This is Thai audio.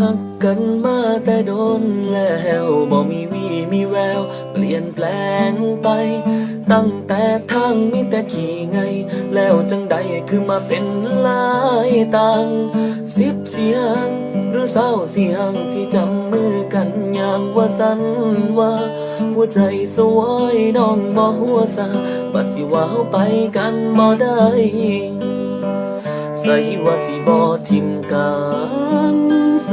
หักกันมาแต่โดนแล้วบ่มีวี่มีแวว เปลี่ยนแปลงไป ตั้งแต่ทางมีแต่ขี่ไง แล้วจังใดคือมาเป็นลายต่างสิบเสียง หรือเศร้าเสียงสิจำมือกันอย่างว่าสันว่า หัวใจสวยน้องบ่หัวซาบัดสิว่าไปกันบ่ได้ ใส่ว่าสิบ่ทิมกัน